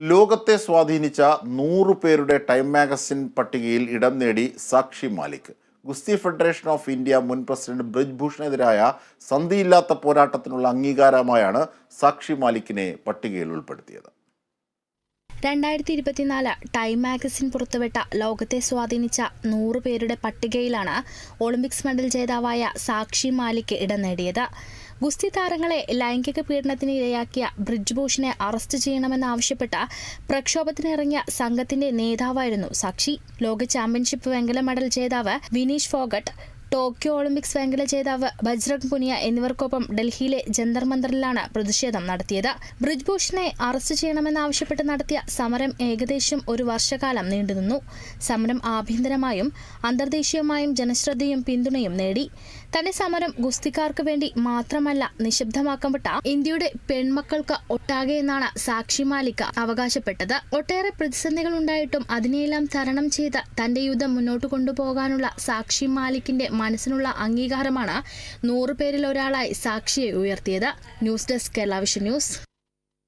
ലോകത്തെ സ്വാധീനിച്ച നൂറു പേരുടെ ടൈം മാഗസിൻ പട്ടികയിൽ ഇടം നേടി സാക്ഷി മാലിക്. ഗുസ്തി ഫെഡറേഷൻ ഓഫ് ഇന്ത്യ മുൻ പ്രസിഡന്റ് ബ്രിജ് ഭൂഷണെതിരായ സന്ധിയില്ലാത്ത പോരാട്ടത്തിനുള്ള അംഗീകാരമായാണ് സാക്ഷി മാലിക്കിനെ പട്ടികയിൽ ഉൾപ്പെടുത്തിയത്. രണ്ടായിരത്തി ഇരുപത്തിനാല് ടൈം മാഗസിൻ പുറത്തുവിട്ട ലോകത്തെ സ്വാധീനിച്ച നൂറ് പേരുടെ പട്ടികയിലാണ് ഒളിമ്പിക്സ് മെഡൽ ജേതാവായ സാക്ഷി മാലിക് ഇടം നേടിയത്. ഗുസ്തി താരങ്ങളെ ലൈംഗിക പീഡനത്തിന് ഇരയാക്കിയ ബ്രിജ്ഭൂഷണെ അറസ്റ്റ് ചെയ്യണമെന്നാവശ്യപ്പെട്ട് പ്രക്ഷോഭത്തിനിറങ്ങിയ സംഘത്തിന്റെ നേതാവായിരുന്നു സാക്ഷി. ലോക ചാമ്പ്യൻഷിപ്പ് വെങ്കല മെഡൽ ജേതാവ് വിനീഷ് ഫോഗട്ട് ടോക്കിയോ ഒളിമ്പിക്സ് വെങ്കല ജേതാവ് ബജ്രംഗ് പുനിയ എന്നിവർക്കൊപ്പം ഡൽഹിയിലെ ജന്തർ മന്ദറിലാണ് പ്രതിഷേധം നടത്തിയത്. ബ്രിജ്ഭൂഷണെ അറസ്റ്റ് ചെയ്യണമെന്നാവശ്യപ്പെട്ട് നടത്തിയ സമരം ഏകദേശം ഒരു വർഷകാലം നീണ്ടുനിന്നു. സമരം ആഭ്യന്തരമായും അന്തർദേശീയമായും ജനശ്രദ്ധയും പിന്തുണയും നേടി. തന്റെ സമരം ഗുസ്തിക്കാർക്ക് വേണ്ടി മാത്രമല്ല നിശബ്ദമാക്കപ്പെട്ട ഇന്ത്യയുടെ പെൺമക്കൾക്ക് ഒട്ടാകെ എന്നാണ് സാക്ഷി മാലിക്ക അവകാശപ്പെട്ടത്. ഒട്ടേറെ പ്രതിസന്ധികൾ ഉണ്ടായിട്ടും അതിനെയെല്ലാം തരണം ചെയ്ത് തന്റെ യുദ്ധം മുന്നോട്ട് കൊണ്ടുപോകാനുള്ള സാക്ഷി മാലിക്കിന്റെ മനസ്സിനുള്ള അംഗീകാരമാണ് നൂറുപേരിൽ ഒരാളായി സാക്ഷിയെ ഉയർത്തിയത്. News desk Kerala vision news.